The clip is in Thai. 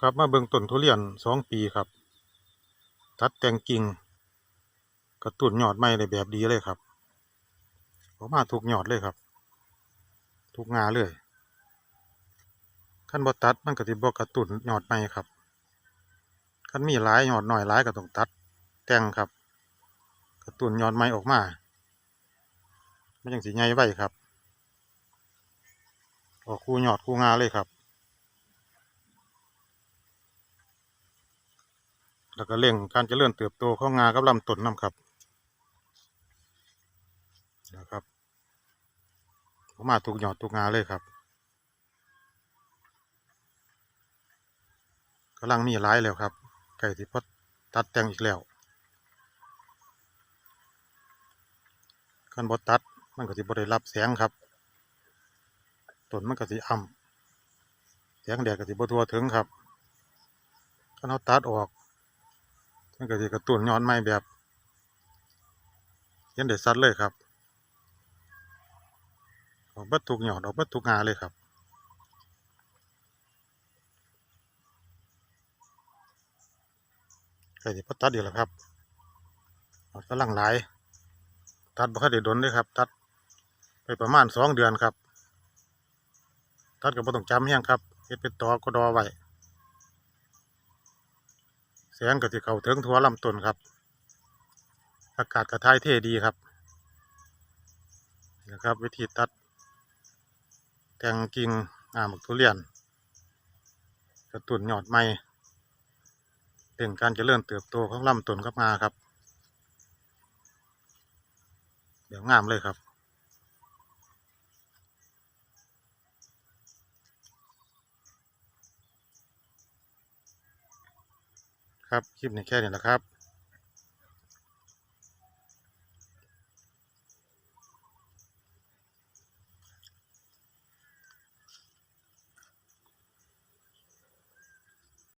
ครับมาเบิ่งต้นทุเรียนสองปีครับ ตัดแต่งกิ่งกระตุ้นยอดใหม่ได้แบบดีเลยครับออกมาทุกยอดเลยครับ ทุกงาเลยขั้นบ่ตัดมันก็สิบ่กระตุ้นยอดใหม่ครับขั้นมีหลายยอดหน้อยหลายก็ต้องตัดแต่งครับ กระตุ้นยอดใหม่ออกมาไมันจังสิใหญ่ไว้ครับ ออกคู่ยอดคู่งาเลยครับ แล้วก็เร่งการเจริญเติบโตของงากับลำต้นน้ำครับนะครับออกมาทุกหยอดทุกงาเลยครับกำลังมีหลายแล้วครับ ไก่ที่พอตัดแต่งอีกแล้วคันบดตัดมันก็สิบ่ได้รับแสงครับต้นมันก็สิอ่ำแสงแดดก็สิบ่ทั่วถึงครับคันเราตัดออก มันก็สิกระตุ้นย้อดใหม่แบบเห็นได้ชัดเลยครับออกบิดทุกหยอดออกบิดทุกงาเลยครับใกล้สิพอตัดเดียวแล้วครับออกกำลังหลาย ตัดบ่ค่อยได้ดนเลยครับ ตัดไปประมาณสองเดือนครับ ตัดก็บ่ต้องจำเฮียงครับเฮ็ดเป็นตอกระดอไว้ แสงก็สิเข้าถึงทั่วลำต้นครับ อากาศกระทายเทดีครับนะครับ วิธีตัดแตงกิ่งอ่าหมกทุเรียน กระตุ้นยอดใหม่เร่งการจเจริญเติบโตของลำต้นกับงาครับ เดี๋ยวงามเลยครับ ครับ คลิปนี้แค่นี้แหละครับ